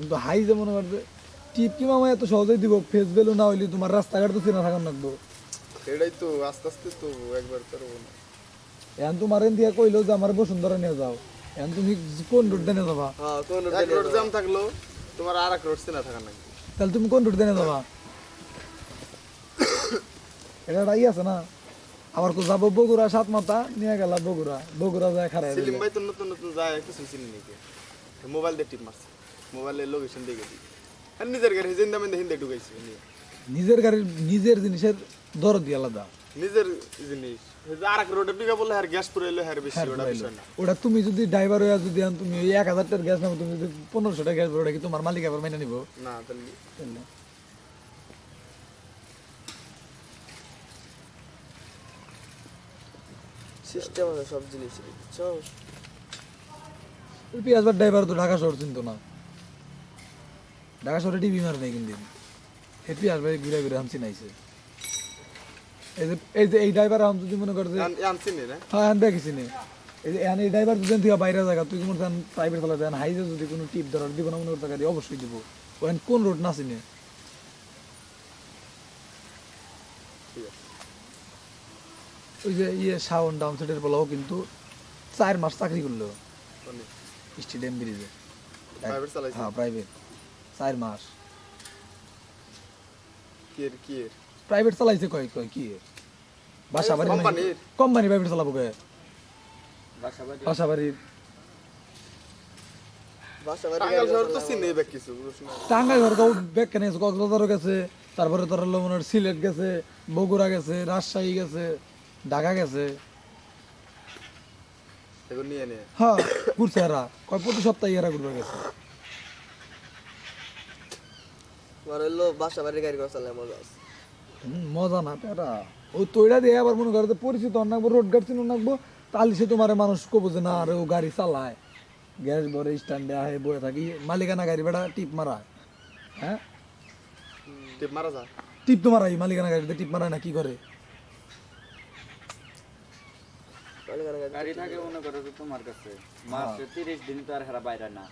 কিন্তু হাই যে মনে করছে টিপ কি মামা এত সহজেই দিব ফেস ভ্যালু না হইলে তোমার রাস্তাঘাট তো চেনা থাকার লাগবো এটাই তো আস্তে আস্তে তো একবার পারব না। এখন তোমার এন দিয়ে কইলো যে আমার বসুন্ধরা নিয়ে যাও। এখন তুমি কোন রুট দিয়ে যাবা? হ্যাঁ কোন এক রোড জ্যাম থাকল তোমার আর এক রোড চেনা থাকা নাকি তাহলে তুমি কোন রুট দিয়ে যাবা? এটা একটা ই আছে না? আবার কো যাব বগুড়া সাত মাথা নিয়ে গেলা বগুড়া। বগুড়া যায় খারাই সিলিম ভাই তো নতুন নতুন যায় কিছু চিনি নাকি? মোবাইল দিয়ে টিপ মারছে। মোবাইলের লোকেশন দিয়ে গেছি আর নিজের গাড়ি জিন্দা মেন্দা হিন্দে ঢুকাইছে। নিজের গাড়ির নিজের জিনিসের দরদ দিয়ে আলাদা। নিজের জিনিস। আর এক রোডে পিকা বললে আর গ্যাস পুরে এলো হ্যার বেশি ওটা বিষয় না। ওটা তুমি যদি ড্রাইভার হয়ে যদি তুমি ওই এক হাজার টাকার গ্যাস নাও তুমি যদি পনেরোশো টাকা গ্যাস ওটা কি তোমার মালিক আবার মেনে নিবো? না তাহলে তাহলে সিস্টেম আছে সব জিনিসের বুঝছ? ওই ড্রাইভার তো ঢাকা শহর চিনতো না। ঢাকা শহরে টিভি মারে নাই কিন্তু পেঁয়াজ ভাই ঘুরে ঘুরে আম চিনাইছে এই যে এই যে এই ড্রাইভার আম যদি মনে করে যে আনছি না হ্যাঁ দেখেছি নে এই যে এই ড্রাইভার যদি বাইরে জায়গা তুই মনে করেন প্রাইভেট চালা দেন হাইজে যদি কোনো টিপ ধরার দিব না মনে করতে গাড়ি অবশ্যই দিব। ওখানে কোন রোড না চিনে। ওই যে ইয়ে শাওন ডাউন সাইডের বলাও কিন্তু চার মাস চাকরি করল। স্টেডিয়াম ব্রিজে হ্যাঁ প্রাইভেট চার মাস। প্রাইভেট চালাইছে কয় কয় কি বাসা বাড়ি কোম্পানির? কোম্পানি প্রাইভেট চালাবো কয় বাসা বাড়ি তারপরে তোর মনে সিলেট গেছে বগুড়া গেছে রাজশাহী গেছে ঢাকা গেছে। হ্যাঁ ঘুরছে এরা। কয় প্রতি সপ্তাহে এরা ঘুরবে গেছে। আমার হইল বাসা বাড়ি গাড়ি করে চালায় মজা আছে। মজা না পেরা ও তৈরা দিয়ে আবার মনে করো যে পরিচিত অনাকবো রোড গার্ড চিনো নাকবো তাহলে সে তোমার মানুষ কবো যে না আরে ও গাড়ি চালায়। গ্যাস ভরে স্ট্যান্ডে আহে বয়ে থাকি। মালিকানা গাড়ি বেড়া টিপ মারা। হ্যাঁ? টিপ মারা যা টিপ তো মারাই মালিকানা গাড়িতে টিপ মারায় না কি করে? গাড়ি থাকে মনে করো তোমার কাছে। মাসে তিরিশ দিন তো আর হেরা বাইরে না।